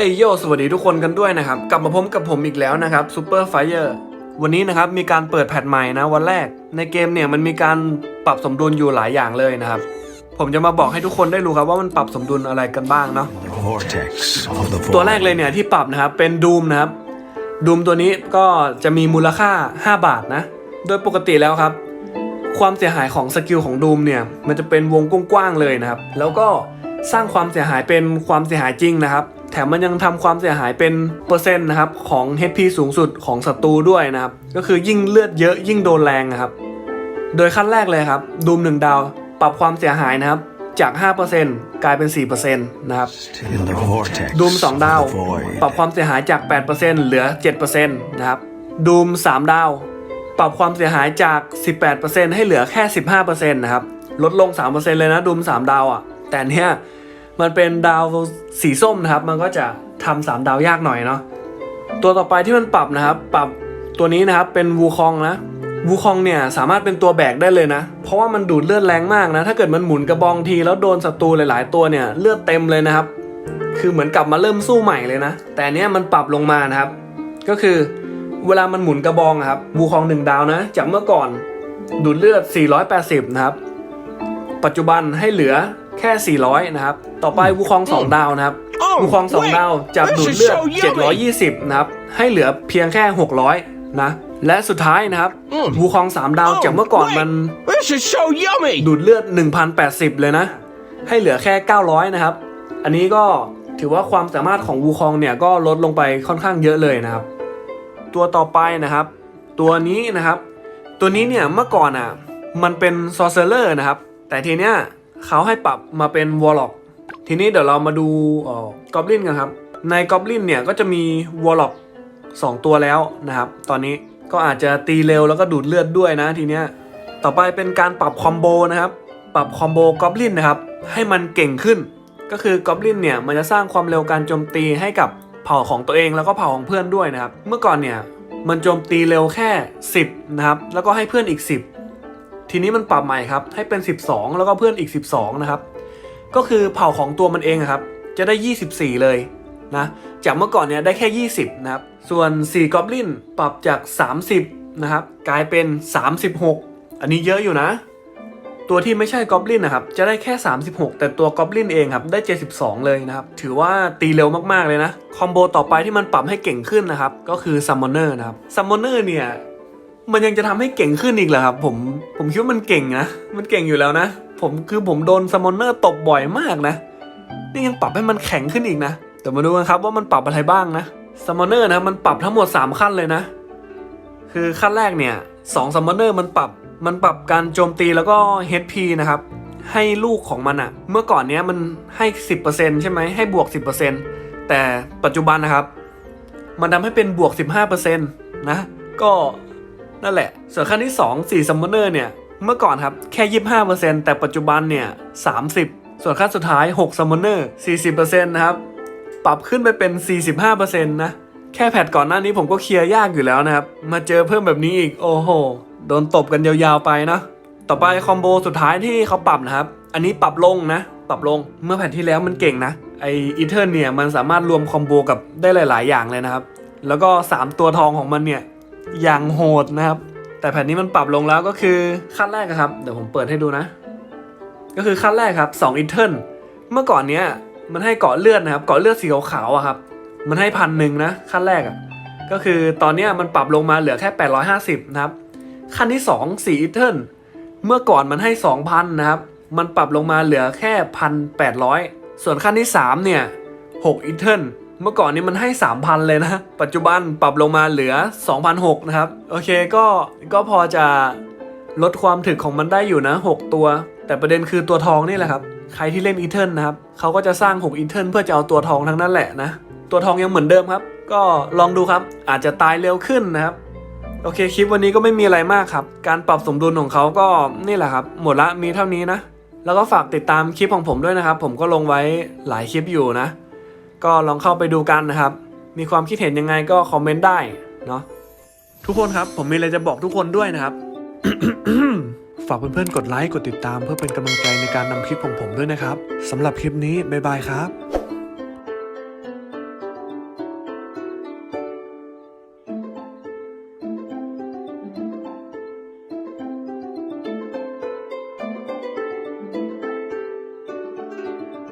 เอยโยสวัสดีทุกคนกันด้วยนะครับ กลับมาพบกับผมอีกแล้วนะครับซูเปอร์ไฟเออร์วันนี้นะครับมีการเปิดแพทใหม่นะวันแรก ในเกมเนี่ยมันมีการปรับสมดุลอยู่หลายอย่างเลยนะครับ ผมจะมาบอกให้ทุกคนได้รู้ครับว่ามันปรับสมดุลอะไรกันบ้างเนาะ The vortex of the ตัวแรกเลยเนี่ยที่ปรับนะครับเป็นดูมนะครับดูมตัวนี้ก็จะมีมูลค่า 5 บาทนะ โดยปกติแล้วครับ ความเสียหายของสกิลของดูมเนี่ยมันจะเป็นวงกว้างๆเลยนะครับ แล้วก็สร้างความเสียหายเป็นความเสียหายจริงนะครับ แถมมันยังทำความเสียหายเป็นเปอร์เซ็นต์นะครับของ HP สูงสุดของศัตรูด้วยนะครับ ก็คือยิ่งเลือดเยอะยิ่งโดนแรงนะครับ โดยขั้นแรกเลยครับดูม1ดาวปรับความเสียหายนะครับจาก 5%กลายเป็น 4%นะครับ in the vortex ดูม2ดาว of the void. ปรับความเสียหายจาก 8%เหลือ 7%นะครับดูม3ดาว ปรับความเสียหายจาก 18%ให้เหลือแค่ 15%นะครับ ลดลง 3%เลยนะดูม3ดาวอะ่ะ แต่เนี้ย มันเป็นดาวสีส้มนะครับ มันก็จะทำ3ดาวยากหน่อยเนาะตัวต่อไปที่มันปรับนะครับ ปรับตัวนี้นะครับเป็นวูคองนะวูคองเนี่ยสามารถเป็นตัวแบกได้เลยนะ เพราะว่ามันดูดเลือดแรงมากนะ ถ้าเกิดมันหมุนกระบองทีแล้วโดนศัตรูหลาย ๆ ตัวเนี่ยเลือดเต็มเลยนะครับ คือเหมือนกลับมาเริ่มสู้ใหม่เลยนะ แต่เนี้ยมันปรับลงมานะครับ ก็คือเวลามันหมุนกระบองครับบูคองหนึ่งดาวนะ จากเมื่อก่อนดูดเลือด 480 นะครับ ปัจจุบันให้เหลือ แค่ 400 นะครับ ต่อไปบูคอง 2 ดาวนะครับ Oh, บูคอง2 wait, ดาวจาก this ดูด is เลือด so yummy. 720 นะครับ ให้เหลือเพียงแค่ 600 นะ และสุดท้ายนะครับอืมบูคอง 3 ดาว Oh, จากเมื่อก่อน wait. มัน This is so yummy. ดูดเลือด 1,080 เลยนะ ให้เหลือแค่ 900 นะครับ อันนี้ก็ถือว่าความสามารถของวูคองเนี่ยก็ลดลงไปค่อนข้างเยอะเลยนะครับ ตัวต่อไปนะครับ ตัวนี้นะครับ ตัวนี้เนี่ยเมื่อก่อนอะมันเป็นซอ r เซอร์นะครับ แต่ทีเนี้ย เขาให้ปรับมาเป็นวอลล็อกทีนี้เดี๋ยวเรามาดูกอบลินกันครับ ในกอบลินเนี่ยก็จะมีวอลล็อก2ตัวแล้วนะครับ ตอนนี้ก็อาจจะตีเร็วแล้วก็ดูดเลือดด้วยนะทีเนี้ยต่อไปเป็นการปรับคอมโบนะครับ ปรับคอมโบกอบลินนะครับ ให้มันเก่งขึ้น ก็คือกอบลินเนี่ยมันจะสร้างความเร็วการโจมตีให้กับเผ่าของตัวเองแล้วก็เผ่าของเพื่อนด้วยนะครับ เมื่อก่อนเนี่ยมันโจมตีเร็วแค่ 10นะครับแล้วก็ให้เพื่อนอีก 10 ทีนี้มันปรับใหม่ครับให้เป็น 12 แล้วก็เพื่อนอีก 12 นะครับ ก็คือเผ่าของตัวมันเองครับ จะได้ 24 เลยนะจากเมื่อก่อนเนี่ยได้แค่ 20 นะครับ ส่วน 4กอบลินปรับจาก 30 นะครับ กลายเป็น 36 อันนี้เยอะอยู่นะ ตัวที่ไม่ใช่กอบลินนะครับ จะได้แค่ 36 แต่ตัวกอบลินเองครับ ได้ 72 เลยนะครับ ถือว่าตีเร็วมากๆเลยนะ คอมโบต่อไปที่มันปรับให้เก่งขึ้นนะครับ ก็คือซัมมอนเนอร์นะครับซัมมอนเนอร์เนี่ย มันยังจะทำให้เก่งขึ้นอีกเหรอครับ ผมผมคิดว่ามันเก่งนะมันเก่งอยู่แล้วนะ ผมคือผมโดนซัมมอนเนอร์ตบบ่อยมากนะ นี่ยังปรับให้มันแข็งขึ้นอีกนะ แต่มาดูกันครับว่ามันปรับอะไรบ้างนะซัมมอนเนอร์นะมันปรับทั้งหมด 3 ขั้นเลยนะ คือขั้นแรกเนี่ยสองซัมมอนเนอร์มันปรับมันปรับการโจมตีแล้วก็ HP นะครับให้ลูกของมันอะเมื่อก่อนเนี้ยมันให้ 10%ใช่ไหมให้บวก 10%แต่ปัจจุบันนะครับ มันทำให้เป็นบวก 15%นะก็ นั่นแหละ ส่วนขั้นที่ 2 4 Summoner เนี่ย เมื่อก่อนครับ แค่ 25%แต่ปัจจุบันเนี่ย 30 ส่วนขั้นสุดท้าย6 Summoner 40%นะครับ ปรับขึ้นไปเป็น 45%นะแค่แพทก่อนหน้านี้ผมก็เคลียร์ยากอยู่แล้วนะครับ มาเจอเพิ่มแบบนี้อีก โอ้โห โดนตบกันยาวๆไปนะ ต่อไปคอมโบสุดท้ายที่เขาปรับนะครับ อันนี้ปรับลงนะ ปรับลง เมื่อแพทที่แล้วมันเก่งนะ ไออีเทอร์เนี่ยมันสามารถรวมคอมโบกับได้หลาย ๆ อย่างเลยนะครับ แล้วก็ 3 ตัวทองของมันเนี่ย อย่างโหดนะครับ แต่แผ่นนี้มันปรับลงแล้วก็คือขั้นแรกครับ เดี๋ยวผมเปิดให้ดูนะ ก็คือขั้นแรกครับ2อินเทอร์เมื่อก่อนเนี้ยมันให้เกาะเลือดนะครับ เกาะเลือดสีขาวๆอะครับ มันให้พันหนึ่งนะขั้นแรกอะก็คือตอนเนี้ยมันปรับลงมาเหลือแค่ 850 นะครับ ขั้นที่ 2 4อินเทอร์เมื่อก่อนมันให้ 2,000 นะครับ มันปรับลงมาเหลือแค่ 1,800 ส่วนขั้นที่ 3 เนี่ย6อินเทอร์ เมื่อก่อนนี้มันให้ 3,000 เลยนะ ปัจจุบันปรับลงมาเหลือ2,600นะครับ โอเคก็ก็พอจะลดความถึกของมันได้อยู่นะ 6 ตัว แต่ประเด็นคือตัวทองนี่แหละครับ ใครที่เล่นอีเทิร์นะครับเขาก็จะสร้าง 6 อีเทิร์นเพื่อจะเอาตัวทองทั้งนั้นแหละนะ ตัวทองยังเหมือนเดิมครับ ก็ลองดูครับ อาจจะตายเร็วขึ้นนะครับโอเคคลิปวันนี้ก็ไม่มีอะไรมากครับ การปรับสมดุลของเขาก็นี่แหละครับ หมดละมีเท่านี้นะ แล้วก็ฝากติดตามคลิปของผมด้วยนะครับ ผมก็ลงไว้หลายคลิปอยู่นะ ก็ลองเข้าไปดูกันนะครับ มีความคิดเห็นยังไงก็คอมเมนต์ได้เนาะทุกคนครับ ผมมีอะไรจะบอกทุกคนด้วยนะครับ ฝากเพื่อนๆกดไลค์กดติดตามเพื่อเป็นกำลังใจในการนำคลิปของผมด้วยนะครับสำหรับคลิปนี้บ๊ายบายครับ